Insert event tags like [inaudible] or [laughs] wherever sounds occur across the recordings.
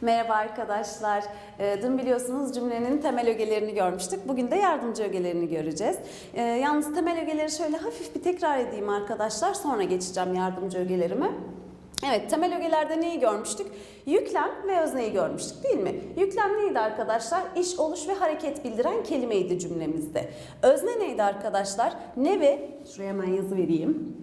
Merhaba arkadaşlar. Ee, Dün biliyorsunuz cümlenin temel ögelerini görmüştük. Bugün de yardımcı ögelerini göreceğiz. Ee, Yalnız temel ögeleri şöyle hafif bir tekrar edeyim arkadaşlar. Sonra geçeceğim yardımcı ögelerime. Evet, temel ögelerde neyi görmüştük? Yüklem ve özneyi görmüştük değil mi? Yüklem neydi arkadaşlar? İş, oluş ve hareket bildiren kelimeydi cümlemizde. Özne neydi arkadaşlar? Ne ve, şuraya hemen yazı vereyim.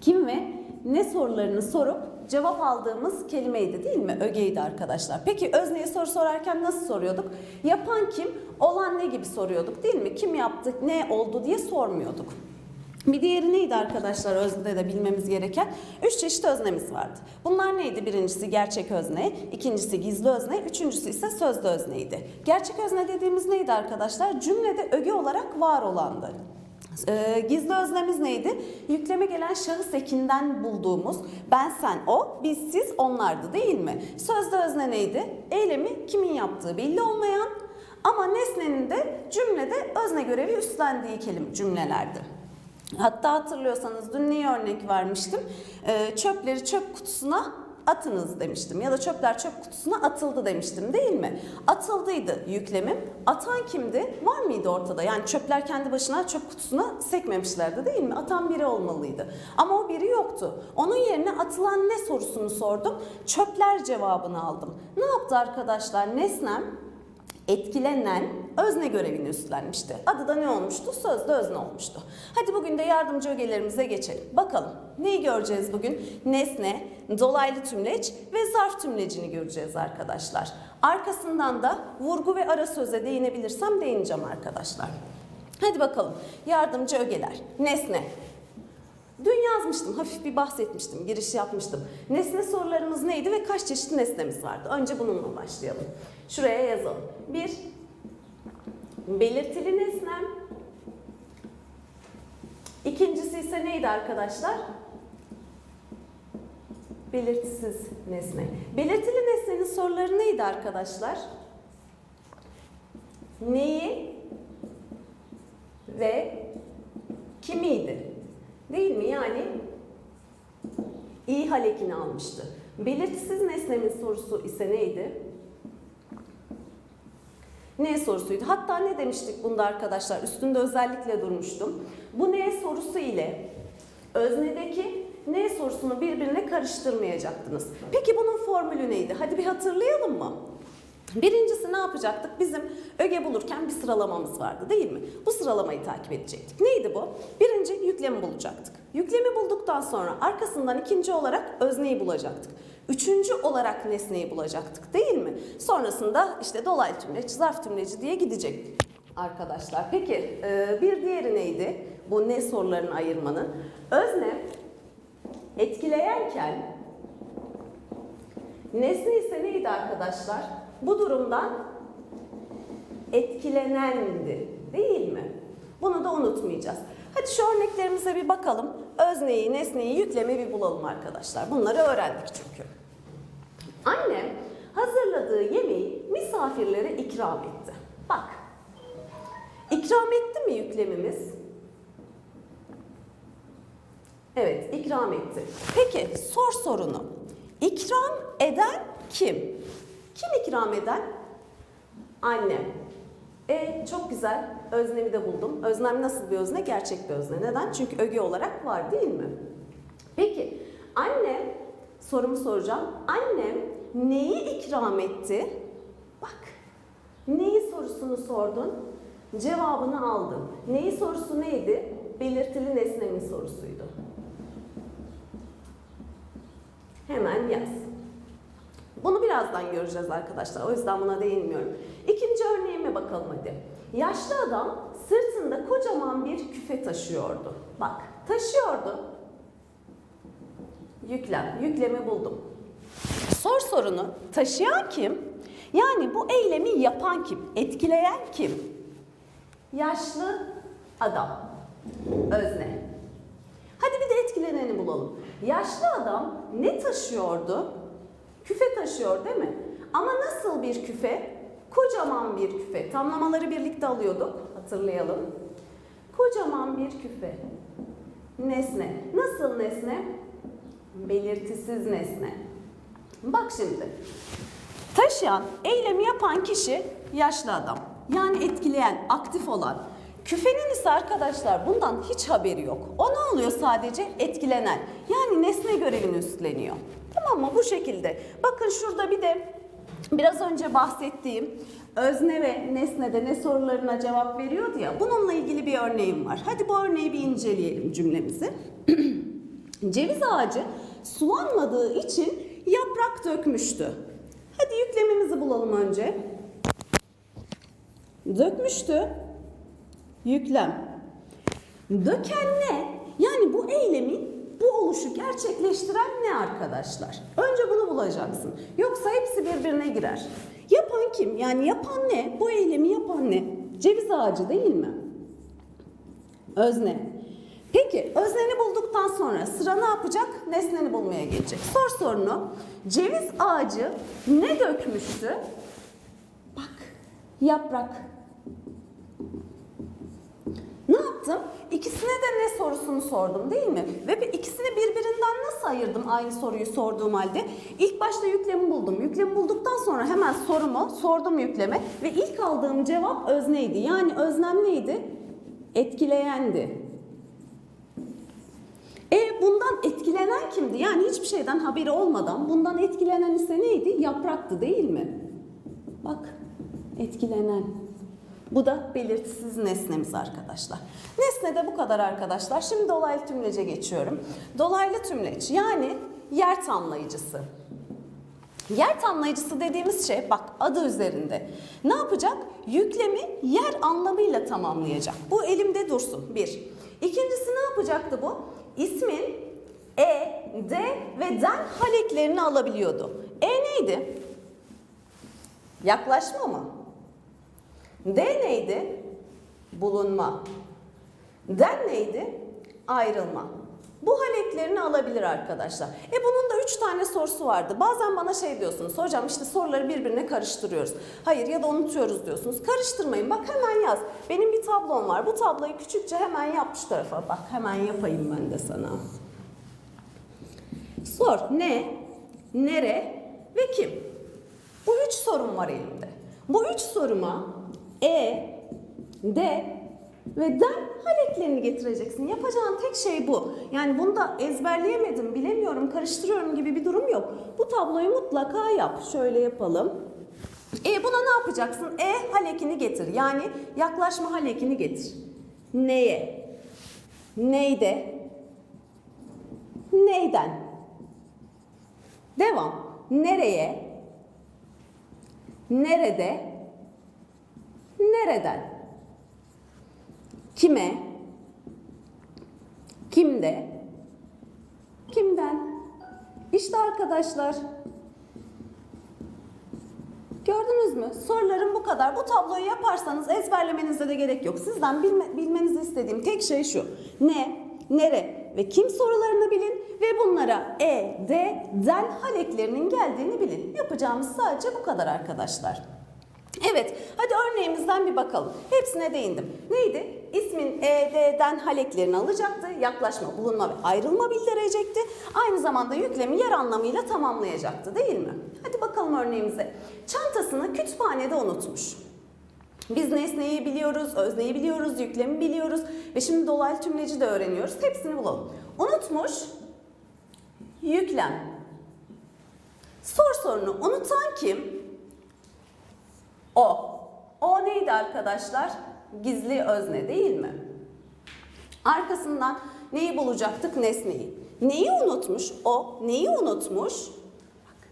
Kim ve ne sorularını sorup cevap aldığımız kelimeydi değil mi? Ögeydi arkadaşlar. Peki özneye soru sorarken nasıl soruyorduk? Yapan kim? Olan ne gibi soruyorduk değil mi? Kim yaptı, ne oldu diye sormuyorduk. Bir diğeri neydi arkadaşlar öznede de bilmemiz gereken? Üç çeşit öznemiz vardı. Bunlar neydi? Birincisi gerçek özne, ikincisi gizli özne, üçüncüsü ise sözlü özneydi. Gerçek özne dediğimiz neydi arkadaşlar? Cümlede öge olarak var olandı. Ee, gizli öznemiz neydi? Yükleme gelen şahıs ekinden bulduğumuz ben, sen, o, biz, siz, onlardı değil mi? Sözlü özne neydi? Eylemi kimin yaptığı belli olmayan ama nesnenin de cümlede özne görevi üstlendiği kelime cümlelerdi. Hatta hatırlıyorsanız dün neyi örnek vermiştim? Ee, çöpleri çöp kutusuna atınız demiştim ya da çöpler çöp kutusuna atıldı demiştim değil mi? Atıldıydı yüklemim. Atan kimdi? Var mıydı ortada? Yani çöpler kendi başına çöp kutusuna sekmemişlerdi değil mi? Atan biri olmalıydı. Ama o biri yoktu. Onun yerine atılan ne sorusunu sordum. Çöpler cevabını aldım. Ne yaptı arkadaşlar? Nesnem etkilenen özne görevini üstlenmişti. Adı da ne olmuştu? Sözde özne olmuştu. Hadi bugün de yardımcı ögelerimize geçelim. Bakalım neyi göreceğiz bugün? Nesne, dolaylı tümleç ve zarf tümlecini göreceğiz arkadaşlar. Arkasından da vurgu ve ara söze değinebilirsem değineceğim arkadaşlar. Hadi bakalım. Yardımcı ögeler. Nesne. Dün yazmıştım, hafif bir bahsetmiştim, giriş yapmıştım. Nesne sorularımız neydi ve kaç çeşit nesnemiz vardı? Önce bununla başlayalım. Şuraya yazalım. Bir, belirtili nesnem. İkincisi ise neydi arkadaşlar? Belirtisiz nesne. Belirtili nesnenin soruları neydi arkadaşlar? Neyi ve kimiydi? Değil mi? Yani iyi hal ekini almıştı. Belirtisiz nesnemin sorusu ise neydi? Ne sorusuydu? Hatta ne demiştik bunda arkadaşlar? Üstünde özellikle durmuştum. Bu ne sorusu ile öznedeki ne sorusunu birbirine karıştırmayacaktınız. Peki bunun formülü neydi? Hadi bir hatırlayalım mı? Birincisi ne yapacaktık? Bizim öge bulurken bir sıralamamız vardı değil mi? Bu sıralamayı takip edecektik. Neydi bu? Birinci yüklemi bulacaktık. Yüklemi bulduktan sonra arkasından ikinci olarak özneyi bulacaktık. Üçüncü olarak nesneyi bulacaktık değil mi? Sonrasında işte dolaylı tümleç, zarf tümleci diye gidecek arkadaşlar. Peki e, bir diğeri neydi? Bu ne sorularını ayırmanın. Özne etkileyenken nesne ise neydi arkadaşlar? Bu durumdan etkilenendi değil mi? Bunu da unutmayacağız. Hadi şu örneklerimize bir bakalım. Özneyi, nesneyi, yüklemi bir bulalım arkadaşlar. Bunları öğrendik çünkü. Annem hazırladığı yemeği misafirlere ikram etti. Bak. İkram etti mi yüklemimiz? Evet, ikram etti. Peki, sor sorunu. İkram eden kim? Kim ikram eden? Annem. E çok güzel. Öznemi de buldum. Öznem nasıl bir özne? Gerçek bir özne. Neden? Çünkü öge olarak var değil mi? Peki annem sorumu soracağım. Annem neyi ikram etti? Bak. Neyi sorusunu sordun? Cevabını aldım. Neyi sorusu neydi? Belirtili nesnenin sorusuydu. Hemen yaz. Bunu birazdan göreceğiz arkadaşlar. O yüzden buna değinmiyorum. İkinci örneğime bakalım hadi. Yaşlı adam sırtında kocaman bir küfe taşıyordu. Bak taşıyordu. Yüklem. Yüklemi buldum. Sor sorunu. Taşıyan kim? Yani bu eylemi yapan kim? Etkileyen kim? Yaşlı adam. Özne. Hadi bir de etkileneni bulalım. Yaşlı adam ne taşıyordu? Küfe taşıyor değil mi? Ama nasıl bir küfe? Kocaman bir küfe. Tamlamaları birlikte alıyorduk. Hatırlayalım. Kocaman bir küfe. Nesne. Nasıl nesne? Belirtisiz nesne. Bak şimdi. Taşıyan, eylemi yapan kişi yaşlı adam. Yani etkileyen, aktif olan. Küfenin ise arkadaşlar bundan hiç haberi yok. O ne oluyor sadece? Etkilenen. Yani nesne görevini üstleniyor. Tamam mı? Bu şekilde. Bakın şurada bir de biraz önce bahsettiğim özne ve nesnede ne sorularına cevap veriyordu ya. Bununla ilgili bir örneğim var. Hadi bu örneği bir inceleyelim cümlemizi. [clears throat] Ceviz ağacı sulanmadığı için yaprak dökmüştü. Hadi yüklemimizi bulalım önce. Dökmüştü. Yüklem. Döken ne? Yani bu eylemin bu oluşu gerçekleştiren ne arkadaşlar? Önce bunu bulacaksın. Yoksa hepsi birbirine girer. Yapan kim? Yani yapan ne? Bu eylemi yapan ne? Ceviz ağacı değil mi? Özne. Peki özneni bulduktan sonra sıra ne yapacak? Nesneni bulmaya gelecek. Sor sorunu. Ceviz ağacı ne dökmüştü? Bak yaprak. Ne yaptım? İkisine de ne sorusunu sordum değil mi? Ve ikisini birbirinden nasıl ayırdım aynı soruyu sorduğum halde? İlk başta yüklemi buldum. Yüklemi bulduktan sonra hemen sorumu sordum yükleme ve ilk aldığım cevap özneydi. Yani öznem neydi? Etkileyendi. E bundan etkilenen kimdi? Yani hiçbir şeyden haberi olmadan bundan etkilenen ise neydi? Yapraktı değil mi? Bak etkilenen. Bu da belirtisiz nesnemiz arkadaşlar. Nesne de bu kadar arkadaşlar. Şimdi dolaylı tümlece geçiyorum. Dolaylı tümleç yani yer tamlayıcısı. Yer tamlayıcısı dediğimiz şey bak adı üzerinde. Ne yapacak? Yüklemi yer anlamıyla tamamlayacak. Bu elimde dursun. Bir. İkincisi ne yapacaktı bu? İsmin E, D ve den haleklerini alabiliyordu. E neydi? Yaklaşma mı? D neydi? Bulunma. Den neydi? Ayrılma. Bu haleklerini alabilir arkadaşlar. E bunun da üç tane sorusu vardı. Bazen bana şey diyorsunuz. Hocam işte soruları birbirine karıştırıyoruz. Hayır ya da unutuyoruz diyorsunuz. Karıştırmayın. Bak hemen yaz. Benim bir tablom var. Bu tabloyu küçükçe hemen yap şu tarafa. Bak hemen yapayım ben de sana. Sor. Ne? Nere? Ve kim? Bu üç sorum var elimde. Bu üç soruma E, D ve den haleklerini getireceksin. Yapacağın tek şey bu. Yani bunu da ezberleyemedim, bilemiyorum, karıştırıyorum gibi bir durum yok. Bu tabloyu mutlaka yap. Şöyle yapalım. E buna ne yapacaksın? E halekini getir. Yani yaklaşma halekini getir. Neye? Neyde? Neyden? Devam. Nereye? Nerede? Nereden? Kime? Kimde? Kimden? İşte arkadaşlar. Gördünüz mü? Sorularım bu kadar. Bu tabloyu yaparsanız ezberlemenize de gerek yok. Sizden bilme, bilmenizi istediğim tek şey şu. Ne, nere ve kim sorularını bilin ve bunlara E, D, den haleklerinin geldiğini bilin. Yapacağımız sadece bu kadar arkadaşlar. Evet, hadi örneğimizden bir bakalım. Hepsine değindim. Neydi? İsmin E, D'den haleklerini alacaktı. Yaklaşma, bulunma ve ayrılma bildirecekti. Aynı zamanda yüklemi yer anlamıyla tamamlayacaktı değil mi? Hadi bakalım örneğimize. Çantasını kütüphanede unutmuş. Biz nesneyi biliyoruz, özneyi biliyoruz, yüklemi biliyoruz ve şimdi dolaylı tümleci de öğreniyoruz. Hepsini bulalım. Unutmuş, yüklem. Sor sorunu unutan kim? O. O neydi arkadaşlar? Gizli özne değil mi? Arkasından neyi bulacaktık? Nesneyi. Neyi unutmuş? O neyi unutmuş? Bak.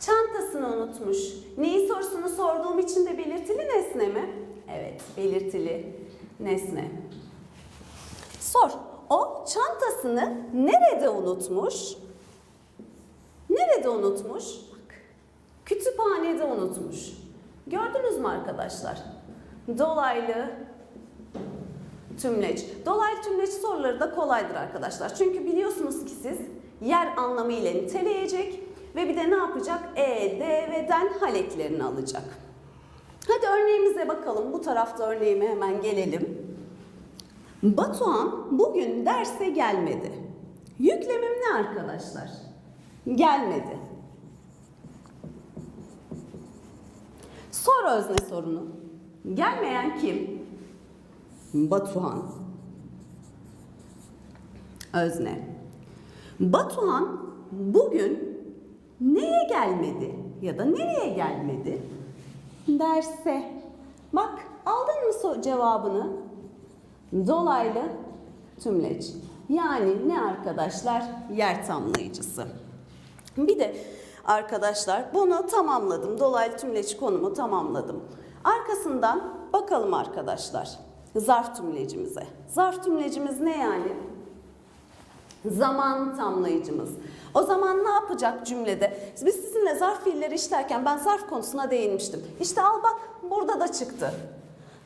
Çantasını unutmuş. Neyi sorusunu sorduğum için de belirtili nesne mi? Evet, belirtili nesne. Sor. O çantasını nerede unutmuş? Nerede unutmuş? Bak. Kütüphanede unutmuş. Gördünüz mü arkadaşlar? Dolaylı tümleç. Dolaylı tümleç soruları da kolaydır arkadaşlar. Çünkü biliyorsunuz ki siz yer anlamıyla niteleyecek ve bir de ne yapacak? E, D ve den haleklerini alacak. Hadi örneğimize bakalım. Bu tarafta örneğime hemen gelelim. Batuhan bugün derse gelmedi. Yüklemim ne arkadaşlar? Gelmedi. Sor özne sorunu. Gelmeyen kim? Batuhan. Özne. Batuhan bugün neye gelmedi ya da nereye gelmedi? Derse. Bak aldın mı so- cevabını? Dolaylı tümleç. Yani ne arkadaşlar? Yer tamlayıcısı. Bir de arkadaşlar bunu tamamladım. Dolaylı tümleç konumu tamamladım. Arkasından bakalım arkadaşlar zarf tümlecimize. Zarf tümlecimiz ne yani? Zaman tamlayıcımız. O zaman ne yapacak cümlede? Biz sizinle zarf fiilleri işlerken ben zarf konusuna değinmiştim. İşte al bak burada da çıktı.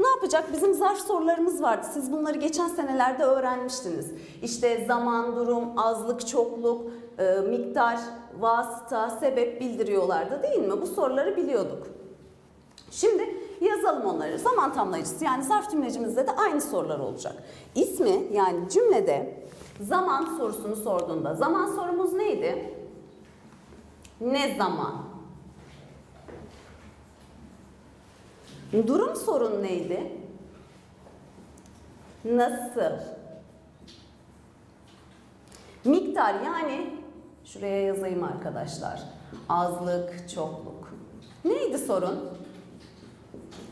Ne yapacak? Bizim zarf sorularımız vardı. Siz bunları geçen senelerde öğrenmiştiniz. İşte zaman, durum, azlık, çokluk, e, miktar, vasıta, sebep bildiriyorlardı değil mi? Bu soruları biliyorduk. Şimdi yazalım onları. Zaman tamlayıcısı yani zarf tümlecimizde de aynı sorular olacak. İsmi yani cümlede zaman sorusunu sorduğunda zaman sorumuz neydi? Ne zaman? Durum sorun neydi? Nasıl? Miktar yani şuraya yazayım arkadaşlar. Azlık, çokluk. Neydi sorun?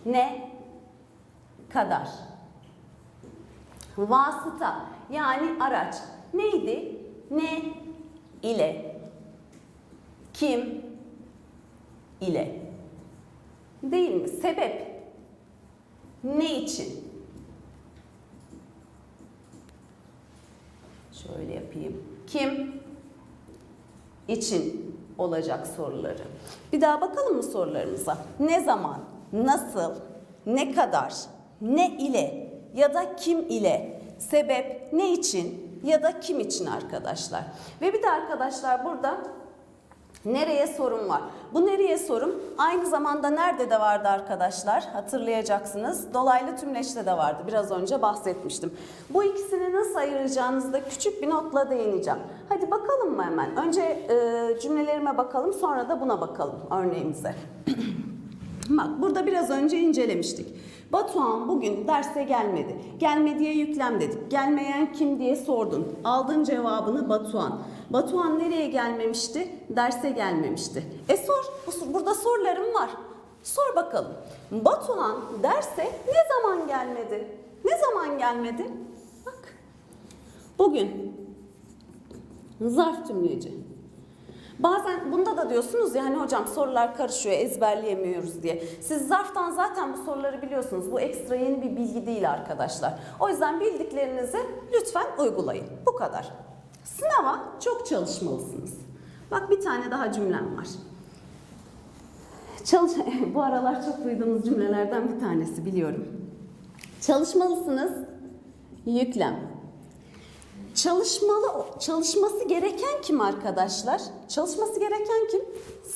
Ne kadar? Vasıta yani araç. Neydi? Ne ile? Kim ile? Değil mi? Sebep. Ne için? Şöyle yapayım. Kim için olacak soruları. Bir daha bakalım mı sorularımıza? Ne zaman, nasıl, ne kadar, ne ile ya da kim ile, sebep, ne için ya da kim için arkadaşlar. Ve bir de arkadaşlar burada Nereye sorun var? Bu nereye sorun aynı zamanda nerede de vardı arkadaşlar? Hatırlayacaksınız. Dolaylı tümleçte de vardı. Biraz önce bahsetmiştim. Bu ikisini nasıl ayıracağınızı da küçük bir notla değineceğim. Hadi bakalım mı hemen? Önce e, cümlelerime bakalım sonra da buna bakalım örneğimize. [clears throat] Bak burada biraz önce incelemiştik. Batuhan bugün derse gelmedi. Gelmediye yüklem dedik. Gelmeyen kim diye sordun. Aldın cevabını Batuhan. Batuhan nereye gelmemişti? Derse gelmemişti. E sor. Bu- Burada sorularım var. Sor bakalım. Batuhan derse ne zaman gelmedi? Ne zaman gelmedi? Bak. Bugün. Zarf tümleci. Bazen bunda da diyorsunuz ya hani hocam sorular karışıyor ezberleyemiyoruz diye. Siz zarftan zaten bu soruları biliyorsunuz. Bu ekstra yeni bir bilgi değil arkadaşlar. O yüzden bildiklerinizi lütfen uygulayın. Bu kadar. Sınava çok çalışmalısınız. Bak bir tane daha cümlem var. Çalış [laughs] bu aralar çok duyduğumuz cümlelerden bir tanesi biliyorum. Çalışmalısınız. Yüklem. Çalışmalı, çalışması gereken kim arkadaşlar? Çalışması gereken kim?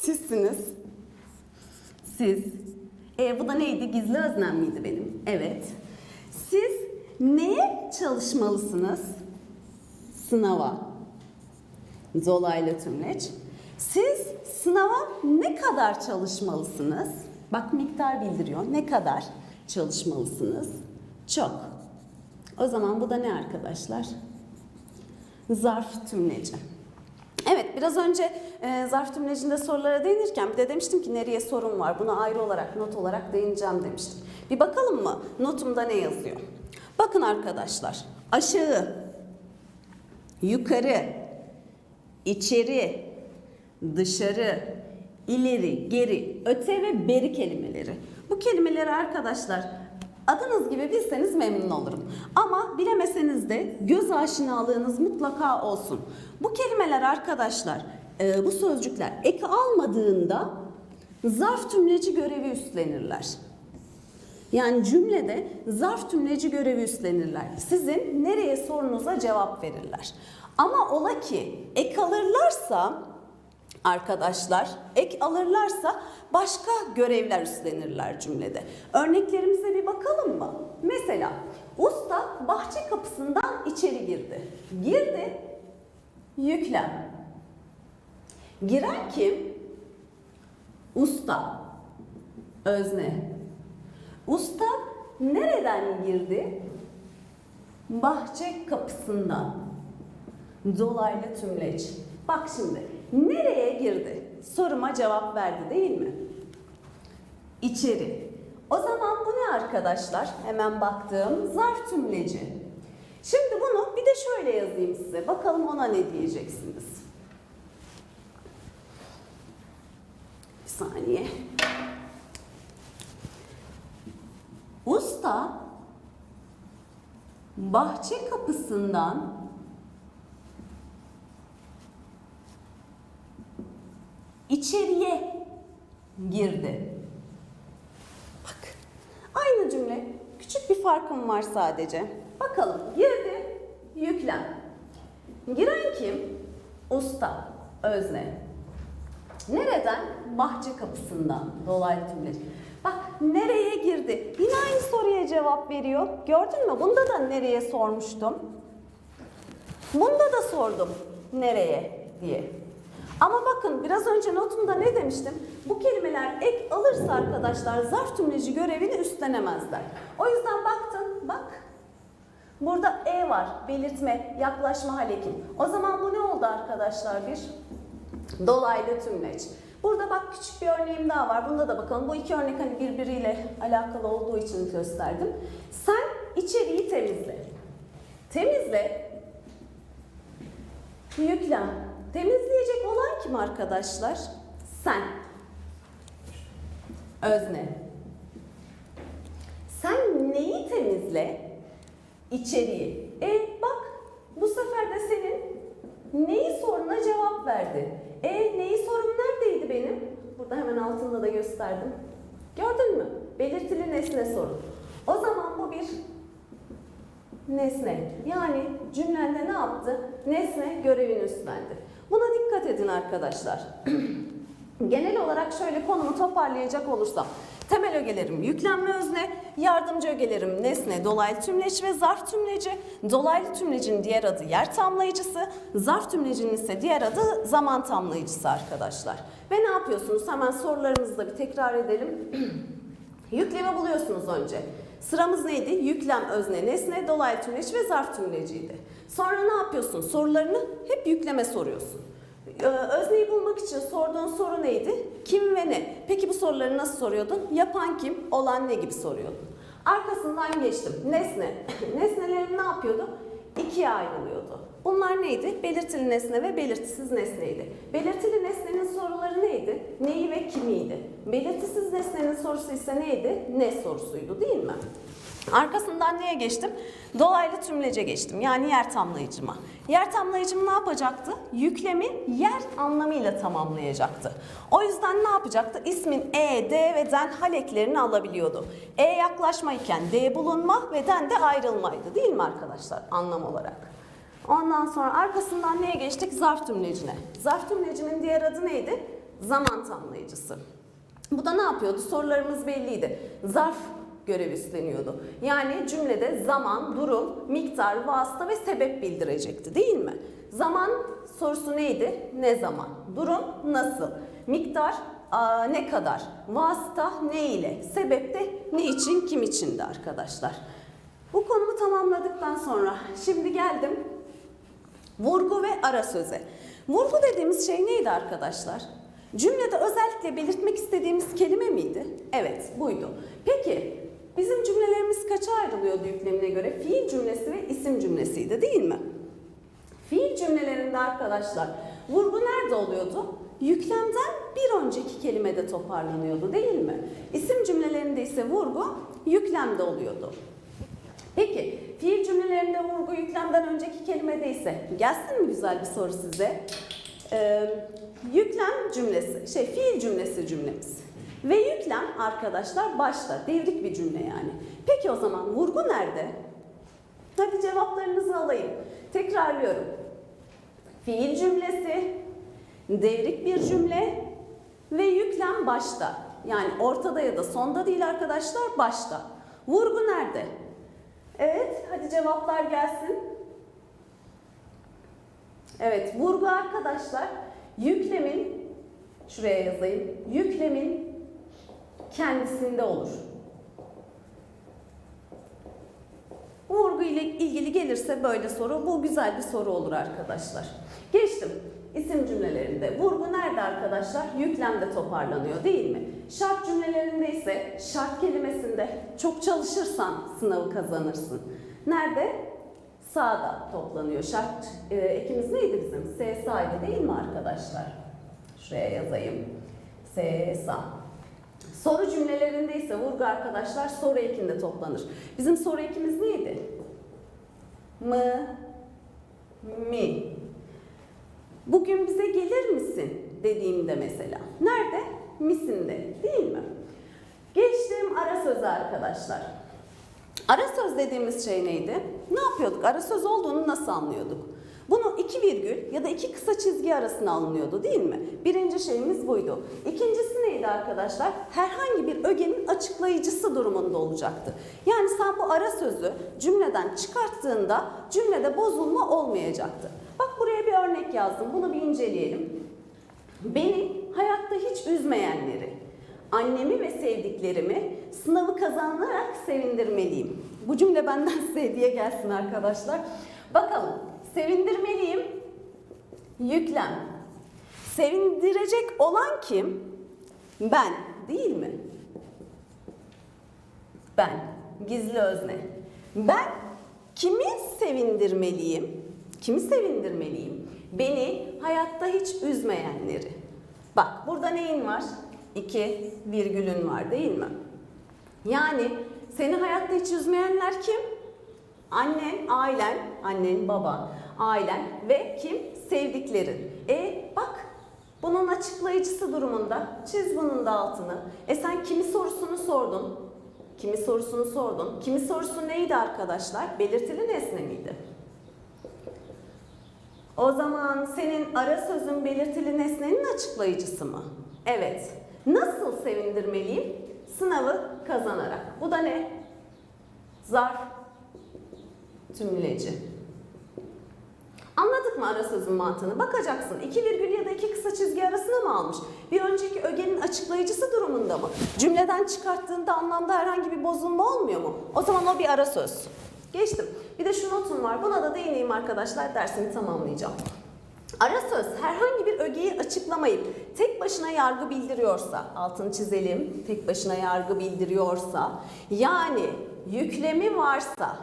Sizsiniz. Siz. E, bu da neydi? Gizli öznem miydi benim? Evet. Siz neye çalışmalısınız? Sınava. Dolaylı tümleç. Siz sınava ne kadar çalışmalısınız? Bak miktar bildiriyor. Ne kadar çalışmalısınız? Çok. O zaman bu da ne arkadaşlar? Zarf tümleci. Evet biraz önce e, zarf tümlecinde sorulara değinirken bir de demiştim ki nereye sorun var buna ayrı olarak not olarak değineceğim demiştim. Bir bakalım mı notumda ne yazıyor? Bakın arkadaşlar aşağı, yukarı, içeri, dışarı, ileri, geri, öte ve beri kelimeleri. Bu kelimeleri arkadaşlar adınız gibi bilseniz memnun olurum. Ama bilemeseniz de göz aşinalığınız mutlaka olsun. Bu kelimeler arkadaşlar, e, bu sözcükler eki almadığında zarf tümleci görevi üstlenirler. Yani cümlede zarf tümleci görevi üstlenirler. Sizin nereye sorunuza cevap verirler. Ama ola ki ek alırlarsa arkadaşlar ek alırlarsa başka görevler üstlenirler cümlede. Örneklerimize bir bakalım mı? Mesela usta bahçe kapısından içeri girdi. Girdi yüklem. Giren kim? Usta. özne. Usta nereden girdi? Bahçe kapısından. Dolaylı tümleç. Bak şimdi nereye girdi? Soruma cevap verdi değil mi? İçeri. O zaman bu ne arkadaşlar? Hemen baktığım zarf tümleci. Şimdi bunu bir de şöyle yazayım size. Bakalım ona ne diyeceksiniz? Bir saniye. Usta bahçe kapısından içeriye girdi. Bak. Aynı cümle. Küçük bir farkım var sadece. Bakalım. Girdi. Yüklem. Giren kim? Usta. Özne. Nereden? Bahçe kapısından. Dolaylı tümleç. Bak nereye girdi? Yine aynı soruya cevap veriyor. Gördün mü? Bunda da nereye sormuştum. Bunda da sordum. Nereye diye. Ama bakın biraz önce notumda ne demiştim? Bu kelimeler ek alırsa arkadaşlar zarf tümleci görevini üstlenemezler. O yüzden baktın bak burada e var belirtme yaklaşma halekim. O zaman bu ne oldu arkadaşlar bir dolaylı tümleç. Burada bak küçük bir örneğim daha var. Bunda da bakalım. Bu iki örnek hani birbiriyle alakalı olduğu için gösterdim. Sen içeriği temizle. Temizle. Yüklem. Temizleyecek olan kim arkadaşlar? Sen. Özne. Sen neyi temizle? İçeriği. E bak bu sefer de senin neyi soruna cevap verdi. E neyi sorum neredeydi benim? Burada hemen altında da gösterdim. Gördün mü? Belirtili nesne sorun. O zaman bu bir nesne. Yani cümlende ne yaptı? Nesne görevini üstlendi. Buna dikkat edin arkadaşlar. [clears throat] Genel olarak şöyle konumu toparlayacak olursam. Temel ögelerim yüklenme özne, yardımcı ögelerim nesne, dolaylı tümleç ve zarf tümleci. Dolaylı tümlecin diğer adı yer tamlayıcısı, zarf tümlecinin ise diğer adı zaman tamlayıcısı arkadaşlar. Ve ne yapıyorsunuz? Hemen sorularımızı da bir tekrar edelim. [clears throat] Yüklemi buluyorsunuz önce. Sıramız neydi? Yüklem, özne, nesne, dolaylı tümleç ve zarf tümleciydi. Sonra ne yapıyorsun? Sorularını hep yükleme soruyorsun. Ee, Özneyi bulmak için sorduğun soru neydi? Kim ve ne? Peki bu soruları nasıl soruyordun? Yapan kim, olan ne gibi soruyordun? Arkasından geçtim. Nesne. [coughs] Nesnelerim ne yapıyordu? İkiye ayrılıyordu. Bunlar neydi? Belirtili nesne ve belirtisiz nesneydi. Belirtili nesnenin soruları neydi? Neyi ve kimiydi? Belirtisiz nesnenin sorusu ise neydi? Ne sorusuydu değil mi? Arkasından neye geçtim? Dolaylı tümlece geçtim. Yani yer tamlayıcıma. Yer tamlayıcım ne yapacaktı? Yüklemi yer anlamıyla tamamlayacaktı. O yüzden ne yapacaktı? İsmin E, D ve den hal eklerini alabiliyordu. E yaklaşma iken D bulunma ve den de ayrılmaydı değil mi arkadaşlar anlam olarak? Ondan sonra arkasından neye geçtik? Zarf tümlecine. Zarf tümlecinin diğer adı neydi? Zaman tamlayıcısı. Bu da ne yapıyordu? Sorularımız belliydi. Zarf görev üstleniyordu. Yani cümlede zaman, durum, miktar, vasıta ve sebep bildirecekti değil mi? Zaman sorusu neydi? Ne zaman? Durum nasıl? Miktar aa, ne kadar? Vasıta ne ile? Sebep de ne için, kim içindi arkadaşlar? Bu konumu tamamladıktan sonra şimdi geldim vurgu ve ara söze. Vurgu dediğimiz şey neydi arkadaşlar? Cümlede özellikle belirtmek istediğimiz kelime miydi? Evet, buydu. Peki, bizim cümlelerimiz kaça ayrılıyordu yüklemine göre? Fiil cümlesi ve isim cümlesiydi değil mi? Fiil cümlelerinde arkadaşlar vurgu nerede oluyordu? Yüklemden bir önceki kelimede toparlanıyordu değil mi? İsim cümlelerinde ise vurgu yüklemde oluyordu. Peki fiil cümlelerinde vurgu yüklemden önceki kelimede ise gelsin mi güzel bir soru size? Ee, yüklem cümlesi, şey fiil cümlesi cümlemiz. Ve yüklem arkadaşlar başta devrik bir cümle yani. Peki o zaman vurgu nerede? Hadi cevaplarınızı alayım. Tekrarlıyorum. Fiil cümlesi, devrik bir cümle ve yüklem başta. Yani ortada ya da sonda değil arkadaşlar, başta. Vurgu nerede? Evet, hadi cevaplar gelsin. Evet, vurgu arkadaşlar yüklemin, şuraya yazayım, yüklemin kendisinde olur. Vurgu ile ilgili gelirse böyle soru, bu güzel bir soru olur arkadaşlar. Geçtim. İsim cümlelerinde. Vurgu nerede arkadaşlar? Yüklemde toparlanıyor değil mi? Şart cümlelerinde ise şart kelimesinde çok çalışırsan sınavı kazanırsın. Nerede? Sağda toplanıyor. Şart e, ekimiz neydi bizim? S saydı değil mi arkadaşlar? Şuraya yazayım. S sa. Soru cümlelerinde ise vurgu arkadaşlar soru ekinde toplanır. Bizim soru ekimiz neydi? Mı, mi. Bugün bize gelir misin dediğimde mesela. Nerede? Misinde değil mi? Geçtiğim ara sözü arkadaşlar. Ara söz dediğimiz şey neydi? Ne yapıyorduk? Ara söz olduğunu nasıl anlıyorduk? Bunu iki virgül ya da iki kısa çizgi arasına alınıyordu değil mi? Birinci şeyimiz buydu. İkincisi neydi arkadaşlar? Herhangi bir ögenin açıklayıcısı durumunda olacaktı. Yani sen bu ara sözü cümleden çıkarttığında cümlede bozulma olmayacaktı. Bak buraya bir örnek yazdım. Bunu bir inceleyelim. Beni hayatta hiç üzmeyenleri, annemi ve sevdiklerimi sınavı kazanarak sevindirmeliyim. Bu cümle benden size hediye gelsin arkadaşlar. Bakalım, sevindirmeliyim, yüklem. Sevindirecek olan kim? Ben, değil mi? Ben, gizli özne. Ben kimi sevindirmeliyim? Kimi sevindirmeliyim? Beni hayatta hiç üzmeyenleri. Bak burada neyin var? İki virgülün var değil mi? Yani seni hayatta hiç üzmeyenler kim? Annen, ailen, annen, baban, ailen ve kim? Sevdiklerin. E bak bunun açıklayıcısı durumunda çiz bunun da altını. E sen kimi sorusunu sordun? Kimi sorusunu sordun? Kimi sorusu neydi arkadaşlar? Belirtili nesne miydi? O zaman senin ara sözün belirtili nesnenin açıklayıcısı mı? Evet. Nasıl sevindirmeliyim? Sınavı kazanarak. Bu da ne? Zarf tümleci. Mı ara sözün mantığını? Bakacaksın. İki virgül ya da iki kısa çizgi arasına mı almış? Bir önceki ögenin açıklayıcısı durumunda mı? Cümleden çıkarttığında anlamda herhangi bir bozulma olmuyor mu? O zaman o bir ara söz. Geçtim. Bir de şu notum var. Buna da değineyim arkadaşlar. Dersimi tamamlayacağım. Ara söz herhangi bir ögeyi açıklamayıp tek başına yargı bildiriyorsa, altını çizelim, tek başına yargı bildiriyorsa, yani yüklemi varsa,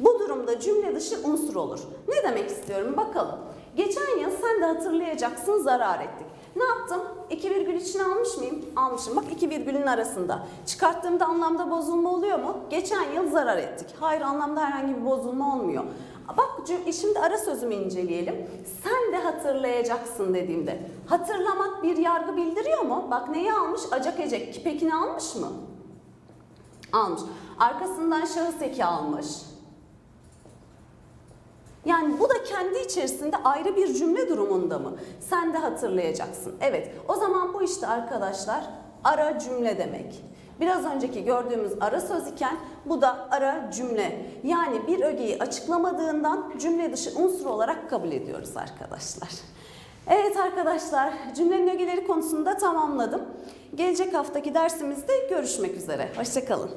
bu durumda cümle dışı unsur olur. Ne demek istiyorum bakalım. Geçen yıl sen de hatırlayacaksın zarar ettik. Ne yaptım? İki virgül içine almış mıyım? Almışım. Bak iki virgülün arasında. Çıkarttığımda anlamda bozulma oluyor mu? Geçen yıl zarar ettik. Hayır anlamda herhangi bir bozulma olmuyor. Bak cüm- şimdi ara sözümü inceleyelim. Sen de hatırlayacaksın dediğimde. Hatırlamak bir yargı bildiriyor mu? Bak neyi almış? Acak ecek. Kipekini almış mı? Almış. Arkasından şahıs eki almış. Yani bu da kendi içerisinde ayrı bir cümle durumunda mı? Sen de hatırlayacaksın. Evet, o zaman bu işte arkadaşlar ara cümle demek. Biraz önceki gördüğümüz ara söz iken bu da ara cümle. Yani bir ögeyi açıklamadığından cümle dışı unsur olarak kabul ediyoruz arkadaşlar. Evet arkadaşlar, cümlenin ögeleri konusunda tamamladım. Gelecek haftaki dersimizde görüşmek üzere. Hoşçakalın.